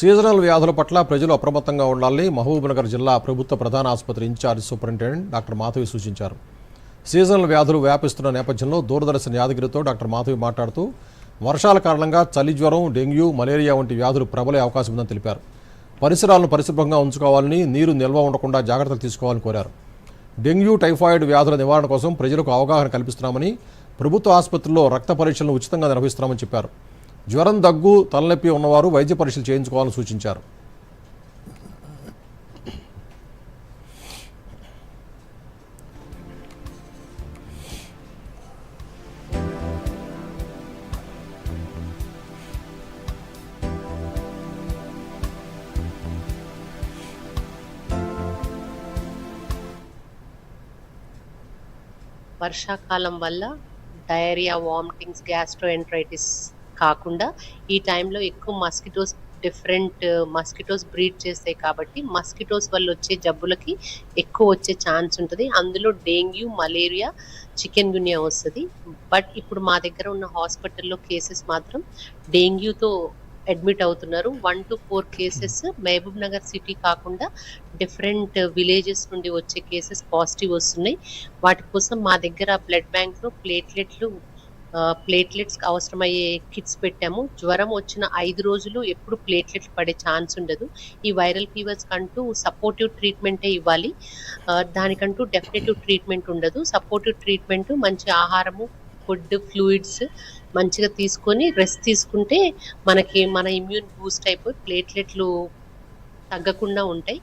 Seasonal వ్యాధుల పట్ల ప్రజలు అప్రమత్తంగా ఉండాలని మహబూబ్నగర్ జిల్లా ప్రభుత్వ ప్రధాన ఆసుపత్రి ఇన్ఛార్జ్ సూపరింటెండెంట్ డాక్టర్ మాధవి సూచించారు. సీజనల్ వ్యాధులు వ్యాపిస్తున్న నేపథ్యంలో దూరదర్శన్ యాదగిరితో డాక్టర్ మాధవి మాట్లాడుతూ వర్షాల కారణంగా చలి జ్వరం డెంగ్యూ మలేరియా వంటి వ్యాధులు ప్రబలే అవకాశం ఉందని తెలిపారు. పరిసరాలను పరిశుభ్రంగా ఉంచుకోవాలని నీరు నిల్వ ఉండకుండా జాగ్రత్తలు తీసుకోవాలని కోరారు. డెంగ్యూ టైఫాయిడ్ వ్యాధుల నివారణ కోసం ప్రజలకు అవగాహన కల్పిస్తున్నామని ప్రభుత్వ ఆసుపత్రుల్లో రక్త పరీక్షలను ఉచితంగా నిర్వహిస్తున్నామని చెప్పారు. జ్వరం దగ్గు తలనొప్పి ఉన్నవారు వైద్య పరీక్షలు చేయించుకోవాలని సూచించారు. వర్షాకాలం వల్ల డయేరియా వామిటింగ్స్ గ్యాస్ట్రోఎంట్రైటిస్ కాకుండా ఈ టైంలో ఎక్కువ మస్కిటోస్ డిఫరెంట్ మస్కిటోస్ బ్రీడ్ చేస్తాయి కాబట్టి మస్కిటోస్ వల్ల వచ్చే జబ్బులకి ఎక్కువ వచ్చే ఛాన్స్ ఉంటుంది. అందులో డెంగ్యూ మలేరియా చికెన్ గున్యా వస్తుంది. బట్ ఇప్పుడు మా దగ్గర ఉన్న హాస్పిటల్లో కేసెస్ మాత్రం డెంగ్యూతో అడ్మిట్ అవుతున్నారు. One two four cases Mahbubnagar city కాకుండా డిఫరెంట్ విలేజెస్ నుండి వచ్చే కేసెస్ పాజిటివ్ వస్తున్నాయి. వాటి కోసం మా దగ్గర బ్లడ్ బ్యాంక్లో ప్లేట్లెట్లు ప్లేట్లెట్స్ అవసరమయ్యే కిట్స్ పెట్టాము. జ్వరం వచ్చిన ఐదు రోజులు ఎప్పుడు ప్లేట్లెట్లు పడే ఛాన్స్ ఉండదు. ఈ వైరల్ ఫీవర్స్ కంటూ సపోర్టివ్ ట్రీట్మెంటే ఇవ్వాలి. దానికంటూ డెఫినెటివ్ ట్రీట్మెంట్ ఉండదు. సపోర్టివ్ ట్రీట్మెంట్ మంచి ఆహారము ఫుడ్ ఫ్లూయిడ్స్ మంచిగా తీసుకొని రెస్ట్ తీసుకుంటే మనకి మన ఇమ్యూన్ బూస్ట్ అయిపోయి ప్లేట్లెట్లు తగ్గకుండా ఉంటాయి.